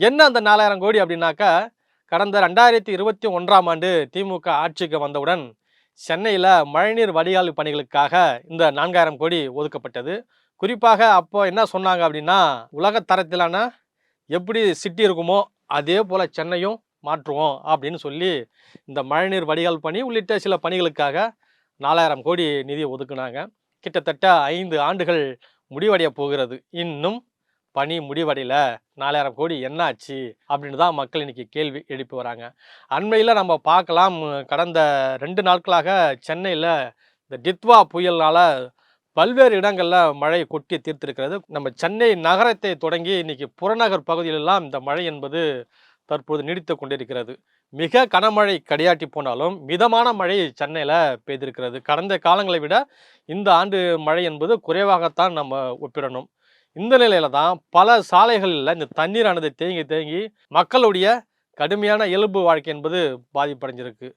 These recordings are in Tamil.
என்ன அந்த நாலாயிரம் கோடி அப்படின்னாக்கா கடந்த ரெண்டாயிரத்தி இருபத்தி ஒன்றாம் ஆண்டு திமுக ஆட்சிக்கு வந்தவுடன் சென்னையில் மழைநீர் வடிகால் பணிகளுக்காக இந்த நான்காயிரம் கோடி ஒதுக்கப்பட்டது. குறிப்பாக அப்போ என்ன சொன்னாங்க அப்படின்னா உலக தரத்திலான எப்படி சிட்டி இருக்குமோ அதே போல் சென்னையும் மாற்றுவோம் அப்படின்னு சொல்லி இந்த மழைநீர் வடிகால் பணி உள்ளிட்ட சில பணிகளுக்காக நாலாயிரம் கோடி நிதி ஒதுக்குனாங்க. கிட்டத்தட்ட ஐந்து ஆண்டுகள் முடிவடைய போகிறது. இன்னும் பணி முடிவடையில நாலாயிரம் கோடி என்னாச்சு? அப்படின்னு தான் மக்கள் இன்னைக்கு கேள்வி எழுப்பி வராங்க. அண்மையில் நம்ம பார்க்கலாம் கடந்த ரெண்டு நாட்களாக சென்னையில் இந்த டித்வா புயல்னால் பல்வேறு இடங்களில் மழை கொட்டி தீர்த்திருக்கிறது. நம்ம சென்னை நகரத்தை தொடங்கி இன்னைக்கு புறநகர் பகுதியிலெல்லாம் இந்த மழை என்பது தற்போது நீடித்து கொண்டிருக்கிறது. மிக கனமழை கடையாட்டி போனாலும் மிதமான மழை சென்னையில் பெய்திருக்கிறது. கடந்த காலங்களை விட இந்த ஆண்டு மழை என்பது குறைவாகத்தான் நம்ம ஒப்பிடணும். இந்த நிலையில தான் பல சாலைகளில் இந்த தண்ணீரானது தேங்கி தேங்கி மக்களுடைய கடுமையான இயல்பு வாழ்க்கை என்பது பாதிப்படைஞ்சிருக்கு.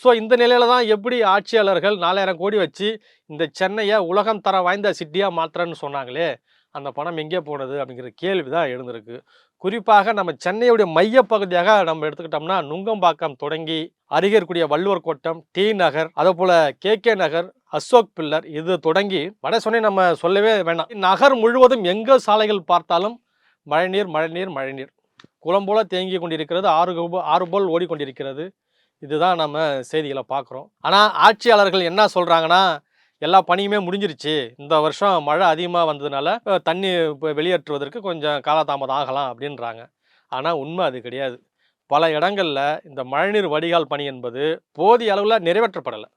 ஸோ இந்த நிலையில தான் எப்படி ஆட்சியாளர்கள் நாலாயிரம் கோடி வச்சு இந்த சென்னையை உலகம் தர வாய்ந்த சிட்டியாக மாத்துறேன்னு சொன்னாங்களே அந்த பணம் எங்கே போனது அப்படிங்கிற கேள்வி தான் எழுந்திருக்கு. குறிப்பாக நம்ம சென்னையுடைய மையப்பகுதியாக நம்ம எடுத்துக்கிட்டோம்னா நுங்கம்பாக்கம் தொடங்கி அருகே இருக்கக்கூடிய வள்ளுவர் கோட்டம் டி நகர் அதே போல் K K Nagar Ashok pillar இது தொடங்கி வட சொன்னே நம்ம சொல்லவே வேண்டாம். நகர் முழுவதும் எங்க சாலைகள் பார்த்தாலும் மழைநீர் மழைநீர் மழைநீர். குளம் போல தேங்கி கொண்டிருக்கிறது ஆறு ஆறு போல் ஓடிக்கொண்டிருக்கிறது. இதுதான் நம்ம செய்திகளை பார்க்குறோம். ஆனால் ஆட்சியாளர்கள் என்ன சொல்கிறாங்கன்னா எல்லா பணியுமே முடிஞ்சிருச்சு. இந்த வருஷம் மழை அதிகமாக வந்ததுனால தண்ணி இப்போ வெளியேற்றுவதற்கு கொஞ்சம் காலதாமதம் ஆகலாம் அப்படின்றாங்க. ஆனால் உண்மை அது கிடையாது. பல இடங்களில் இந்த மழைநீர் வடிகால் பணி என்பது போதிய அளவில் நிறைவேற்றப்படலை.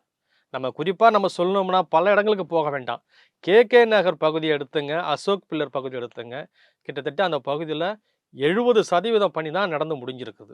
நம்ம குறிப்பாக நம்ம சொல்லணும்னா பல இடங்களுக்கு போக வேண்டாம். கே. கே. நகர் பகுதி எடுத்துங்க அசோக் பில்லர் பகுதி எடுத்துங்க. கிட்டத்தட்ட அந்த பகுதியில் எழுபது சதவீதம் பணி தான் நடந்து முடிஞ்சிருக்குது.